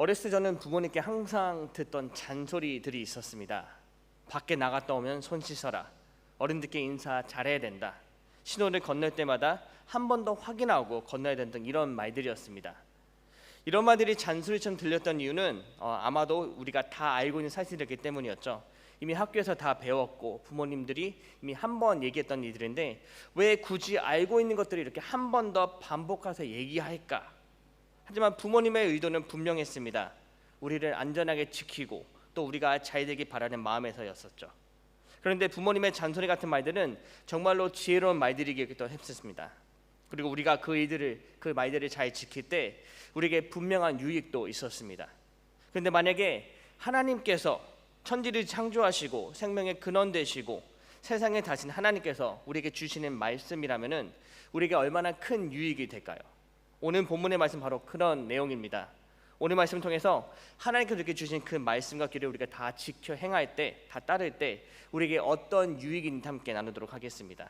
어렸을 때 저는 부모님께 항상 듣던 잔소리들이 있었습니다. 밖에 나갔다 오면 손 씻어라. 어른들께 인사 잘해야 된다. 신호를 건널 때마다 한 번 더 확인하고 건너야 된다 이런 말들이었습니다. 이런 말들이 잔소리처럼 들렸던 이유는 어, 아마도 우리가 다 알고 있는 사실이기 때문이었죠. 이미 학교에서 다 배웠고 부모님들이 이미 한 번 얘기했던 일들인데 왜 굳이 알고 있는 것들을 이렇게 한 번 더 반복해서 얘기할까? 하지만 부모님의 의도는 분명했습니다. 우리를 안전하게 지키고 또 우리가 잘 되길 바라는 마음에서였었죠. 그런데 부모님의 잔소리 같은 말들은 정말로 지혜로운 말들이기도 했었습니다. 그리고 우리가 그 일들을 그 말들을 잘 지킬 때 우리에게 분명한 유익도 있었습니다. 그런데 만약에 하나님께서 천지를 창조하시고 생명의 근원 되시고 세상에 다신 하나님께서 우리에게 주시는 말씀이라면은 우리에게 얼마나 큰 유익이 될까요? 오늘 본문의 말씀 바로 그런 내용입니다. 오늘 말씀을 통해서 하나님께서 이렇게 주신 그 말씀과 길을 우리가 다 지켜 행할 때, 다 따를 때 우리에게 어떤 유익이 있는지 함께 나누도록 하겠습니다.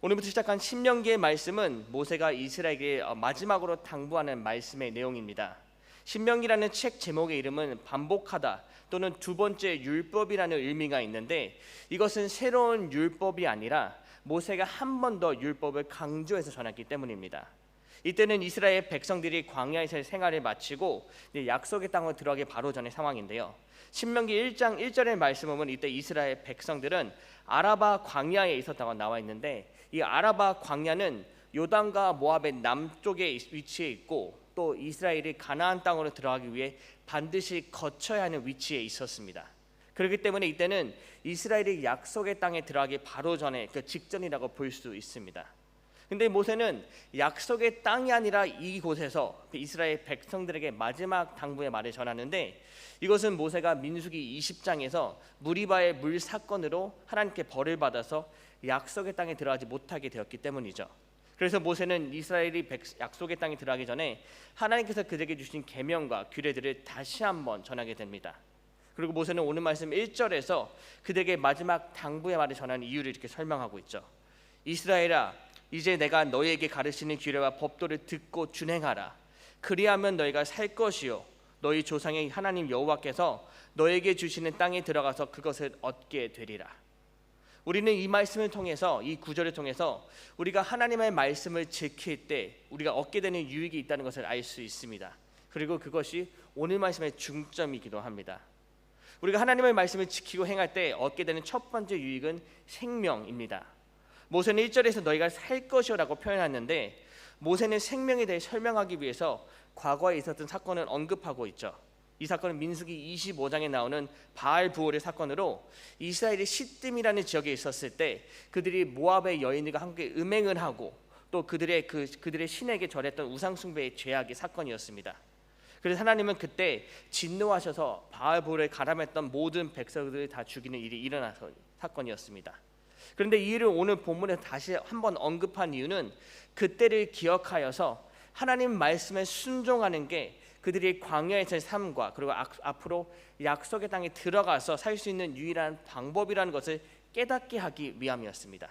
오늘부터 시작한 신명기의 말씀은 모세가 이스라엘에게 어, 마지막으로 당부하는 말씀의 내용입니다. 신명기라는 책 제목의 이름은 반복하다 또는 두 번째 율법이라는 의미가 있는데 이것은 새로운 율법이 아니라 모세가 한 번 더 율법을 강조해서 전했기 때문입니다. 이때는 이스라엘 백성들이 광야에서의 생활을 마치고 약속의 땅으로 들어가기 바로 전의 상황인데요. 신명기 1장 1절의 말씀은 이때 이스라엘 백성들은 아라바 광야에 있었다고 나와 있는데 이 아라바 광야는 요단과 모압의 남쪽에 위치해 있고 또 이스라엘이 가나안 땅으로 들어가기 위해 반드시 거쳐야 하는 위치에 있었습니다. 그렇기 때문에 이때는 이스라엘이 약속의 땅에 들어가기 바로 전에 그 직전이라고 볼 수 있습니다. 근데 모세는 약속의 땅이 아니라 이곳에서 그 이스라엘 백성들에게 마지막 당부의 말을 전하는데 이것은 모세가 민수기 20장에서 무리바의 물 사건으로 하나님께 벌을 받아서 약속의 땅에 들어가지 못하게 되었기 때문이죠. 그래서 모세는 이스라엘이 약속의 땅에 들어가기 전에 하나님께서 그들에게 주신 계명과 규례들을 다시 한번 전하게 됩니다. 그리고 모세는 오늘 말씀 1절에서 그들에게 마지막 당부의 말을 전하는 이유를 이렇게 설명하고 있죠. 이스라엘아 이제 내가 너희에게 가르치는 규례와 법도를 듣고 준행하라. 그리하면 너희가 살 것이요 너희 조상의 하나님 여호와께서 너에게 주시는 땅에 들어가서 그것을 얻게 되리라. 우리는 이 말씀을 통해서 이 구절을 통해서 우리가 하나님의 말씀을 지킬 때 우리가 얻게 되는 유익이 있다는 것을 알 수 있습니다. 그리고 그것이 오늘 말씀의 중점이기도 합니다. 우리가 하나님의 말씀을 지키고 행할 때 얻게 되는 첫 번째 유익은 생명입니다. 모세는 1절에서 너희가 살 것이라고 표현했는데 모세는 생명에 대해 설명하기 위해서 과거에 있었던 사건을 언급하고 있죠. 이 사건은 민수기 25장에 나오는 바알 부올의 사건으로 이스라엘이 시뜸이라는 지역에 있었을 때 그들이 모압의 여인들과 함께 음행을 하고 또 그들의 그 그들의 신에게 절했던 우상 숭배의 죄악의 사건이었습니다. 그래서 하나님은 그때 진노하셔서 바알 부올을 가람했던 모든 백성들을 다 죽이는 일이 일어나서 사건이었습니다. 그런데 이 일을 오늘 본문에 다시 한번 언급한 이유는 그때를 기억하여서 하나님 말씀에 순종하는 게 그들이 광야에서의 삶과 그리고 앞으로 약속의 땅에 들어가서 살 수 있는 유일한 방법이라는 것을 깨닫게 하기 위함이었습니다.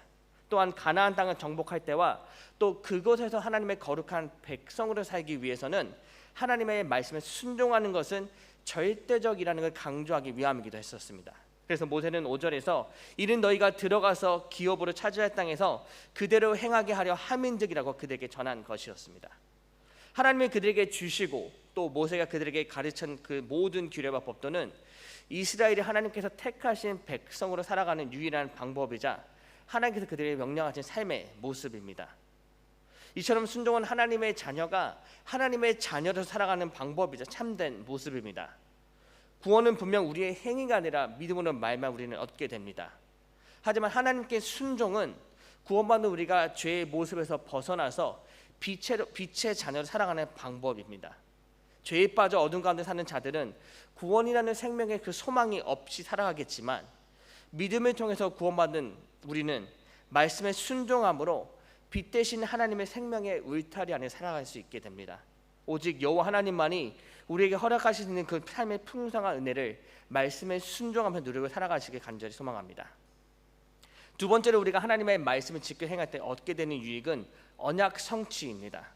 또한 가나안 땅을 정복할 때와 또 그곳에서 하나님의 거룩한 백성으로 살기 위해서는 하나님의 말씀에 순종하는 것은 절대적이라는 걸 강조하기 위함이기도 했었습니다. 그래서 모세는 5절에서 이는 너희가 들어가서 기업으로 차지할 땅에서 그대로 행하게 하려 함인적이라고 그들에게 전한 것이었습니다. 하나님이 그들에게 주시고 또 모세가 그들에게 가르친 그 모든 규례와 법도는 이스라엘이 하나님께서 택하신 백성으로 살아가는 유일한 방법이자 하나님께서 그들에게 명령하신 삶의 모습입니다. 이처럼 순종은 하나님의 자녀가 하나님의 자녀로 살아가는 방법이자 참된 모습입니다. 구원은 분명 우리의 행위가 아니라 믿음으로 말만 우리는 얻게 됩니다. 하지만 하나님께 순종은 구원받는 우리가 죄의 모습에서 벗어나서 빛의, 빛의 자녀로 살아가는 방법입니다. 죄에 빠져 어둠 가운데 사는 자들은 구원이라는 생명의 그 소망이 없이 살아가겠지만 믿음을 통해서 구원받는 우리는 말씀에 순종함으로 빛 대신 하나님의 생명의 울타리 안에 살아갈 수 있게 됩니다. 오직 여호와 하나님만이 우리에게 허락하시는 그 삶의 풍성한 은혜를 말씀에 순종하면서 누리고 살아가시길 간절히 소망합니다. 두 번째로 우리가 하나님의 말씀을 지켜 행할 때 얻게 되는 유익은 언약 성취입니다.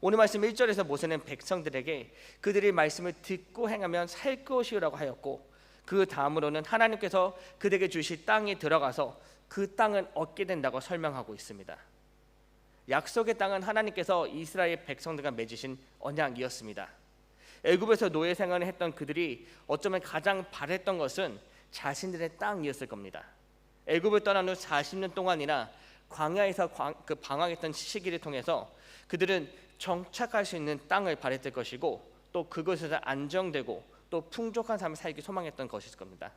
오늘 말씀 1절에서 모세는 백성들에게 그들이 말씀을 듣고 행하면 살 것이라고 하였고 그 다음으로는 하나님께서 그들에게 주실 땅에 들어가서 그 땅은 얻게 된다고 설명하고 있습니다. 약속의 땅은 하나님께서 이스라엘 백성들과 맺으신 언약이었습니다. 애굽에서 노예 생활을 했던 그들이 어쩌면 가장 바랬던 것은 자신들의 땅이었을 겁니다. 애굽을 떠난 후 40년 동안이나 광야에서 광, 그 방황했던 시기를 통해서 그들은 정착할 수 있는 땅을 바랬을 것이고 또 그곳에서 안정되고 또 풍족한 삶을 살기 소망했던 것일 겁니다.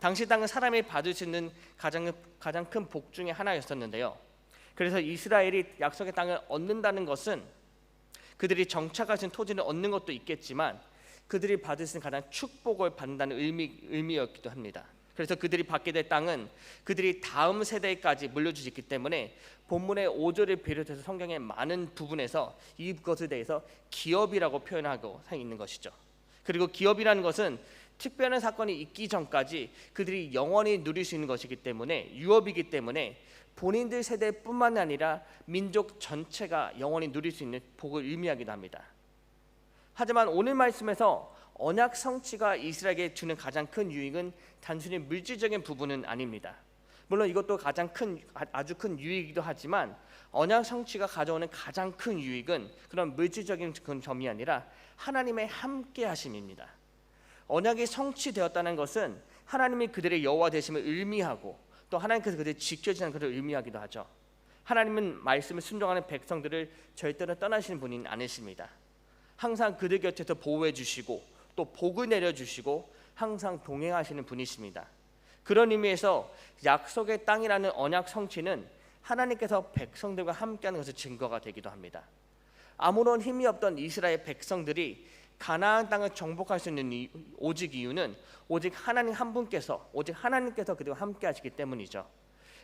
당시 땅은 사람이 받을 수 있는 가장 가장 큰 복 중의 하나였었는데요. 그래서 이스라엘이 약속의 땅을 얻는다는 것은 그들이 있는 토지를 얻는 것도 있겠지만 그들이 받을 수 있는 가장 축복을 받는다는 의미 의미였기도 합니다. 그래서 그들이 받게 될 땅은 그들이 다음 세대까지 물려주지 있기 때문에 본문의 5절을 비롯해서 성경의 많은 부분에서 이것에 대해서 기업이라고 표현하고 있는 것이죠. 그리고 기업이라는 것은 특별한 사건이 있기 전까지 그들이 영원히 누릴 수 있는 것이기 때문에 유업이기 때문에 본인들 세대뿐만 아니라 민족 전체가 영원히 누릴 수 있는 복을 의미하기도 합니다. 하지만 오늘 말씀에서 언약 성취가 이스라엘에게 주는 가장 큰 유익은 단순히 물질적인 부분은 아닙니다. 물론 이것도 가장 큰 아주 큰 유익이기도 하지만 언약 성취가 가져오는 가장 큰 유익은 그런 물질적인 그 점이 아니라 하나님의 함께 하심입니다. 언약이 성취되었다는 것은 하나님이 그들의 여호와 되심을 의미하고 또 하나님께서 그들을 지켜주는 것을 의미하기도 하죠. 하나님은 말씀을 순종하는 백성들을 절대로 떠나시는 분이 아니십니다. 항상 그들 곁에서 보호해 주시고 또 복을 내려 주시고 항상 동행하시는 분이십니다. 그런 의미에서 약속의 땅이라는 언약 성취는 하나님께서 백성들과 함께하는 것의 증거가 되기도 합니다. 아무런 힘이 없던 이스라엘 백성들이 가나안 땅을 정복할 수 있는 오직 이유는 오직 하나님 한 분께서 오직 하나님께서 그들과 함께 하시기 때문이죠.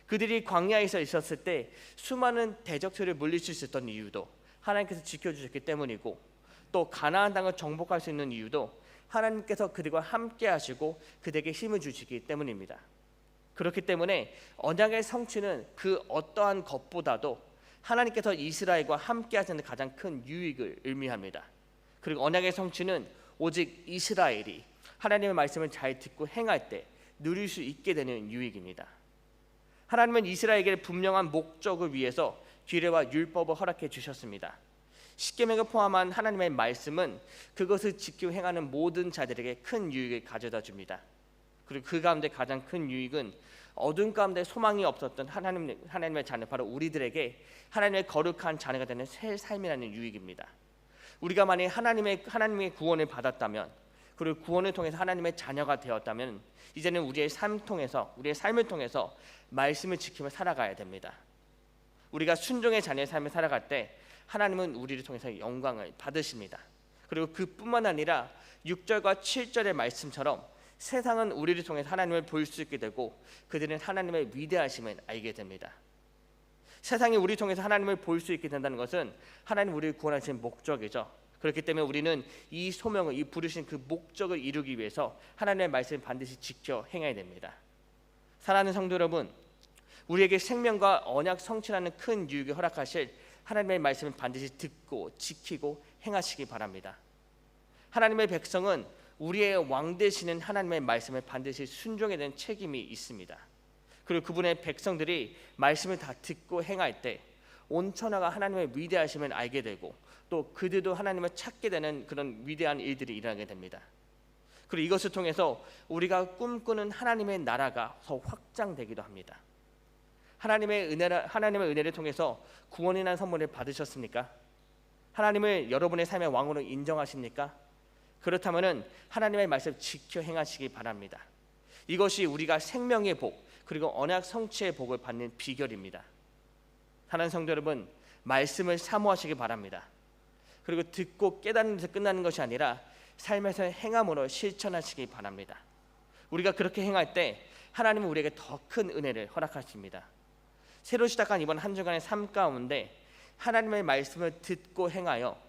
그들이 광야에서 있었을 때 수많은 대적들을 물릴 수 있었던 이유도 하나님께서 지켜 주셨기 때문이고 또 가나안 땅을 정복할 수 있는 이유도 하나님께서 그들과 함께 하시고 그들에게 힘을 주시기 때문입니다. 그렇기 때문에 언약의 성취는 그 어떠한 것보다도 하나님께서 이스라엘과 함께 하시는 가장 큰 유익을 의미합니다. 그리고 언약의 성취는 오직 이스라엘이 하나님의 말씀을 잘 듣고 행할 때 누릴 수 있게 되는 유익입니다. 하나님은 이스라엘에게 분명한 목적을 위해서 규례와 율법을 허락해 주셨습니다. 십계명을 포함한 하나님의 말씀은 그것을 지키고 행하는 모든 자들에게 큰 유익을 가져다 줍니다. 그리고 그 가운데 가장 큰 유익은 어둠 가운데 소망이 없었던 하나님 하나님의 자녀 바로 우리들에게 하나님의 거룩한 자녀가 되는 새 삶이라는 유익입니다. 우리가 만약 하나님의 하나님의 구원을 받았다면 그리고 구원을 통해서 하나님의 자녀가 되었다면 이제는 우리의 삶 통해서 우리의 삶을 통해서 말씀을 지키며 살아가야 됩니다. 우리가 순종의 자녀의 삶을 살아갈 때 하나님은 우리를 통해서 영광을 받으십니다. 그리고 그뿐만 아니라 6절과 7절의 말씀처럼 세상은 우리를 통해 하나님을 볼 수 있게 되고 그들은 하나님의 위대하심을 알게 됩니다. 세상이 우리 통해서 하나님을 볼 수 있게 된다는 것은 하나님 우리를 구원하신 목적이죠. 그렇기 때문에 우리는 이 소명을 이 부르신 그 목적을 이루기 위해서 하나님의 말씀을 반드시 지켜 행해야 됩니다. 사랑하는 성도 여러분, 우리에게 생명과 언약 성취라는 큰 유익을 허락하실 하나님의 말씀을 반드시 듣고 지키고 행하시기 바랍니다. 하나님의 백성은 우리의 왕 되시는 하나님의 말씀을 반드시 순종해야 되는 책임이 있습니다. 그리고 그분의 백성들이 말씀을 다 듣고 행할 때 온 천하가 하나님의 위대하심을 알게 되고 또 그들도 하나님을 찾게 되는 그런 위대한 일들이 일어나게 됩니다. 그리고 이것을 통해서 우리가 꿈꾸는 하나님의 나라가 더 확장되기도 합니다. 하나님의 은혜를 하나님의 은혜를 통해서 구원이라는 선물을 받으셨습니까? 하나님을 여러분의 삶의 왕으로 인정하십니까? 그렇다면은 하나님의 말씀 지켜 행하시기 바랍니다. 이것이 우리가 생명의 복 그리고 언약 성취의 복을 받는 비결입니다. 하나님 성도 여러분, 말씀을 사모하시기 바랍니다. 그리고 듣고 깨닫는 데서 끝나는 것이 아니라 삶에서 행함으로 실천하시기 바랍니다. 우리가 그렇게 행할 때 하나님은 우리에게 더 큰 은혜를 허락하십니다. 새로 시작한 이번 한 주간의 삶 가운데 하나님의 말씀을 듣고 행하여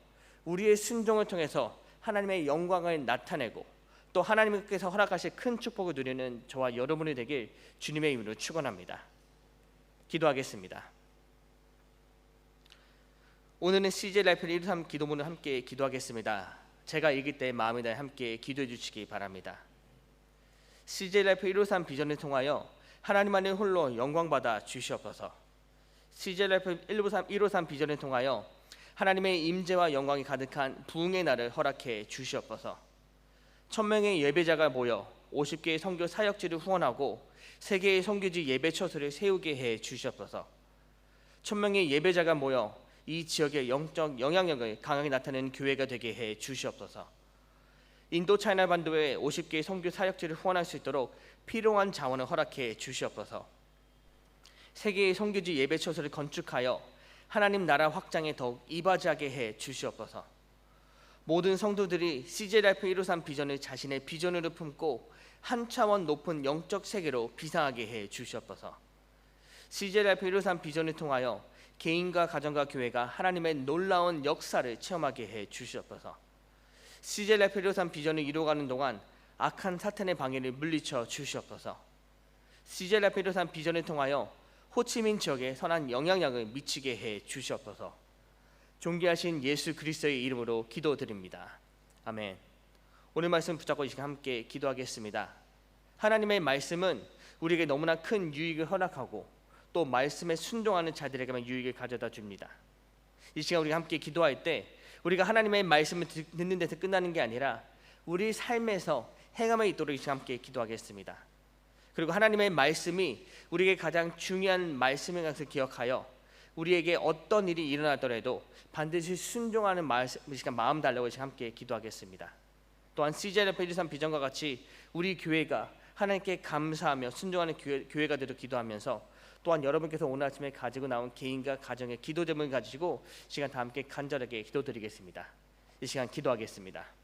우리의 순종을 통해서 하나님의 영광을 나타내고 또 하나님께서 허락하실 큰 축복을 누리는 저와 여러분이 되길 주님의 이름으로 축원합니다. 기도하겠습니다. 오늘은 CJ 라이프 123 기도문을 함께 기도하겠습니다. 제가 읽을 때 마음에 다해 함께 기도해 주시기 바랍니다. CJ 라이프 153 비전을 통하여 하나님만을 홀로 영광 받아 주시옵소서. CJ 라이프 153 153 비전을 통하여 하나님의 임재와 영광이 가득한 부흥의 날을 허락해 주시옵소서. 천명의 예배자가 모여 50개의 선교 사역지를 후원하고 세개의 선교지 예배 처소를 세우게 해 주시옵소서. 천명의 예배자가 모여 이 지역의 영적 영향력을 강하게 나타내는 교회가 되게 해 주시옵소서. 인도 차이나 반도에 50개의 선교 사역지를 후원할 수 있도록 필요한 자원을 허락해 주시옵소서. 세계의 선교지 예배 처소를 건축하여 하나님 나라 확장에 더욱 이바지하게 해 주시옵소서. 모든 성도들이 CJ 라이프 153 비전을 자신의 비전으로 품고 한 차원 높은 영적 세계로 비상하게 해 주시옵소서. CJ 라이프 153 비전을 통하여 개인과 가정과 교회가 하나님의 놀라운 역사를 체험하게 해 주시옵소서. CJ 라이프 153 비전을 이루어가는 동안 악한 사탄의 방해를 물리쳐 주시옵소서. CJ 라이프 153 비전을 통하여 호치민 지역에 선한 영향력을 미치게 해 주시옵소서. 존귀하신 예수 그리스도의 이름으로 기도드립니다. 아멘. 오늘 말씀 붙잡고 함께 기도하겠습니다. 하나님의 말씀은 우리에게 너무나 큰 유익을 허락하고 또 말씀에 순종하는 자들에게만 유익을 가져다 줍니다. 이 시간 우리가 함께 기도할 때 우리가 하나님의 말씀을 듣- 듣는 데서 끝나는 게 아니라 우리 삶에서 행함에 있도록 이 시간 함께 기도하겠습니다. 그리고 하나님의 말씀이 우리에게 가장 중요한 말씀인 것을 기억하여 우리에게 어떤 일이 일어나더라도 반드시 순종하는 마음 달라고 함께 기도하겠습니다. 또한 CJL 123 비전과 같이 우리 교회가 하나님께 감사하며 순종하는 교회, 교회 가 되도록 기도하면서 또한 여러분께서 오늘 아침에 가지고 나온 개인과 가정의 기도 제목을 가지고 시간 다 함께 간절하게 기도드리겠습니다. 이 시간 기도하겠습니다.